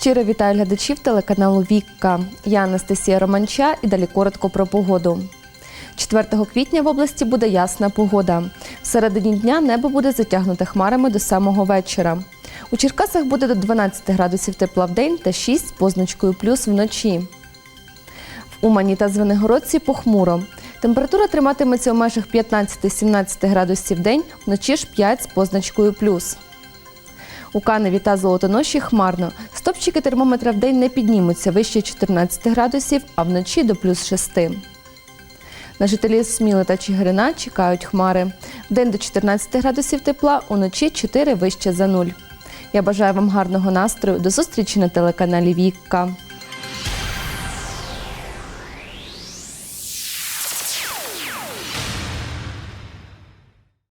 Щиро вітаю глядачів телеканалу Вікка. Я Анастасія Романча і далі коротко про погоду. 4 квітня в області буде ясна погода. В середині дня небо буде затягнуте хмарами до самого вечора. У Черкасах буде до 12 градусів тепла в день та 6 з позначкою плюс вночі. В Умані та Звенигородці похмуро. Температура триматиметься у межах 15-17 градусів в день, вночі ж 5 з позначкою плюс. У Каневі та Золотоноші хмарно. Стопчики термометра в день не піднімуться вище 14 градусів, а вночі до плюс 6. На жителі Сміли та Чигирина чекають хмари. Вдень до 14 градусів тепла, уночі 4 вище за нуль. Я бажаю вам гарного настрою. До зустрічі на телеканалі Вікка.